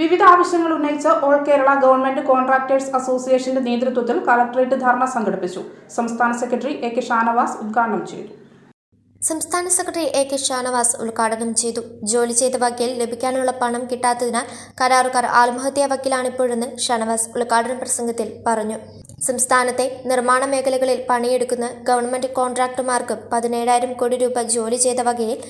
വിവിധ ആവശ്യങ്ങൾ ഉന്നയിച്ച് ഓൾ കേരള ഗവൺമെന്റ് കോൺട്രാക്ടേഴ്സ് അസോസിയേഷന്റെ നേതൃത്വത്തിൽ കളക്ടറേറ്റ് ധർണ സംഘടിപ്പിച്ചു. സംസ്ഥാന സെക്രട്ടറി എ കെ ഷാനവാസ് ഉദ്ഘാടനം ചെയ്തു. സംസ്ഥാന സെക്രട്ടറി എ കെ ഷാനവാസ് ഉദ്ഘാടനം ചെയ്തു. ജോലി ചെയ്ത വക്കീൽ ലഭിക്കാനുള്ള പണം കിട്ടാത്തതിനാൽ കരാറുകാർ ആത്മഹത്യാ വക്കീലാണിപ്പോഴെന്ന് ഷാനവാസ് ഉദ്ഘാടന പ്രസംഗത്തിൽ പറഞ്ഞു. സംസ്ഥാനത്തെ നിർമ്മാണ മേഖലകളിൽ പണിയെടുക്കുന്ന ഗവൺമെന്റ് കോൺട്രാക്ടർമാർക്ക് പതിനേഴായിരം കോടി രൂപ ജോലി ചെയ്ത വകയിൽ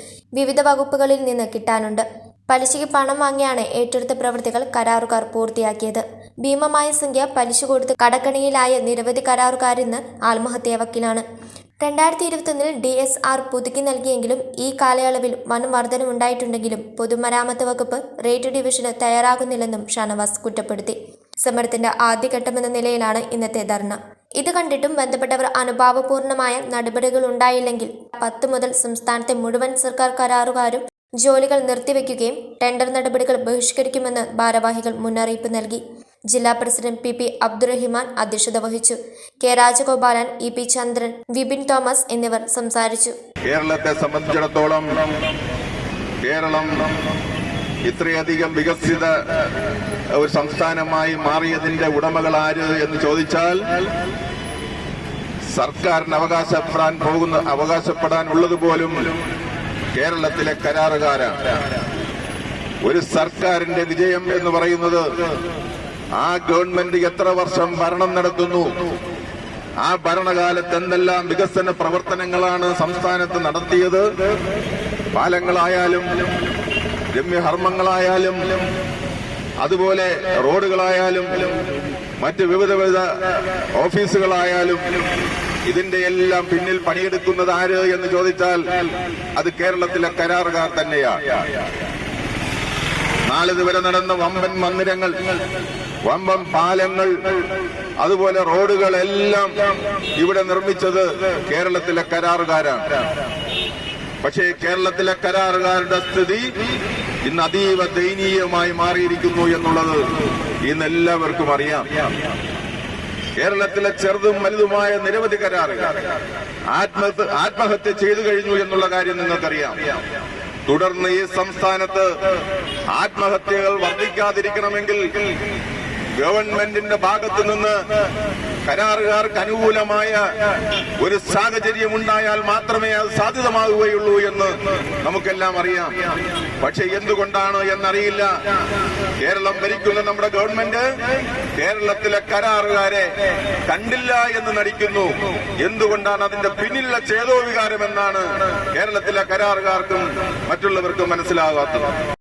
വിവിധ വകുപ്പുകളിൽ നിന്ന് കിട്ടാനുണ്ട്. പലിശയ്ക്ക് പണം വാങ്ങിയാണ് ഏറ്റെടുത്ത പ്രവൃത്തികൾ കരാറുകാർ പൂർത്തിയാക്കിയത്. ഭീമമായ സംഖ്യ പലിശ കൊടുത്ത് കടക്കണിയിലായ നിരവധി കരാറുകാരിന്ന് ആത്മഹത്യാ വക്കീലാണ്. രണ്ടായിരത്തി ഇരുപത്തൊന്നിൽ ഡി എസ് ആർ പുതുക്കി നൽകിയെങ്കിലും ഈ കാലയളവിൽ വൻ വർധനമുണ്ടായിട്ടുണ്ടെങ്കിലും പൊതുമരാമത്ത് വകുപ്പ് റേറ്റ് ഡിവിഷന് തയ്യാറാകുന്നില്ലെന്നും ഷാനവാസ് കുറ്റപ്പെടുത്തി. സമരത്തിന്റെ ആദ്യഘട്ടമെന്ന നിലയിലാണ് ഇന്നത്തെ ധർണ. ഇത് കണ്ടിട്ടും ബന്ധപ്പെട്ടവർ അനുഭാവപൂർണമായ നടപടികൾ ഉണ്ടായില്ലെങ്കിൽ പത്ത് മുതൽ സംസ്ഥാനത്തെ മുഴുവൻ സർക്കാർ കരാറുകാരും ജോലികൾ നിർത്തിവെക്കുകയും ടെൻഡർ നടപടികൾ ബഹിഷ്കരിക്കുമെന്ന് ഭാരവാഹികൾ മുന്നറിയിപ്പ് നൽകി. ജില്ലാ പ്രസിഡന്റ് പി പി അബ്ദുറഹിമാൻ അധ്യക്ഷത വഹിച്ചു. K Rajagopalan E P Chandran Vipin Thomas എന്നിവർ സംസാരിച്ചു. കേരളത്തെ സംബന്ധിച്ചിടത്തോളം കേരളം ഇത്രയധികം വികസിത ഒരു സംസ്ഥാനമായി മാറിയതിന്റെ ഉടമകൾ ആര് എന്ന് ചോദിച്ചാൽ സർക്കാരിന് അവകാശപ്പെടാൻ പോകുന്ന അവകാശപ്പെടാൻ ഉള്ളതുപോലും കേരളത്തിലെ കരാറുകാരാണ്. ഒരു സർക്കാരിന്റെ വിജയം എന്ന് പറയുന്നത് ആ ഗവൺമെന്റ് എത്ര വർഷം ഭരണം നടത്തുന്നു? ആ ഭരണകാലത്ത് എന്തെല്ലാം വികസന പ്രവർത്തനങ്ങളാണ് സംസ്ഥാനത്ത് നടത്തിയത്? പാലങ്ങളായാലും രമ്യഹർമ്മങ്ങളായാലും അതുപോലെ റോഡുകളായാലും മറ്റ് വിവിധ വിവിധ ഓഫീസുകളായാലും ഇതിന്റെ എല്ലാം പിന്നിൽ പണിയെടുക്കുന്നത് ആര് എന്ന് ചോദിച്ചാൽ അത് കേരളത്തിലെ കരാറുകാർ തന്നെയാണ്. നാളിതുവരെ നടന്ന വമ്പൻ മന്ദിരങ്ങൾ വമ്പൻ പാലങ്ങൾ അതുപോലെ റോഡുകളെല്ലാം ഇവിടെ നിർമ്മിച്ചത് കേരളത്തിലെ കരാറുകാരാണ്. പക്ഷേ കേരളത്തിലെ കരാറുകാരുടെ സ്ഥിതി ഇന്ന് അതീവ ദയനീയമായി മാറിയിരിക്കുന്നു എന്നുള്ളത് ഇന്ന് എല്ലാവർക്കും അറിയാം. കേരളത്തിലെ ചെറുതും വലുതുമായ നിരവധി കരാറുകൾ. ആത്മഹത്യ ചെയ്തു കഴിഞ്ഞു എന്നുള്ള കാര്യം നിങ്ങൾക്കറിയാം. തുടർന്ന് ഈ സംസ്ഥാനത്ത് ആത്മഹത്യകൾ വർദ്ധിക്കാതിരിക്കണമെങ്കിൽ ഗവൺമെന്റിന്റെ ഭാഗത്തു നിന്ന് കരാറുകാർക്ക് അനുകൂലമായ ഒരു സാഹചര്യം ഉണ്ടായാൽ മാത്രമേ അത് സാധ്യതമാകുകയുള്ളൂ എന്ന് നമുക്കെല്ലാം അറിയാം. പക്ഷെ എന്തുകൊണ്ടാണ് എന്നറിയില്ല. കേരളം ഭരിക്കുന്ന നമ്മുടെ ഗവൺമെന്റ് കേരളത്തിലെ കരാറുകാരെ കണ്ടില്ല എന്ന് നടിക്കുന്നു. എന്തുകൊണ്ടാണ് അതിന്റെ പിന്നിലുള്ള ചേതോവികാരം എന്നാണ് കേരളത്തിലെ കരാറുകാർക്കും മറ്റുള്ളവർക്കും മനസ്സിലാകാത്തത്.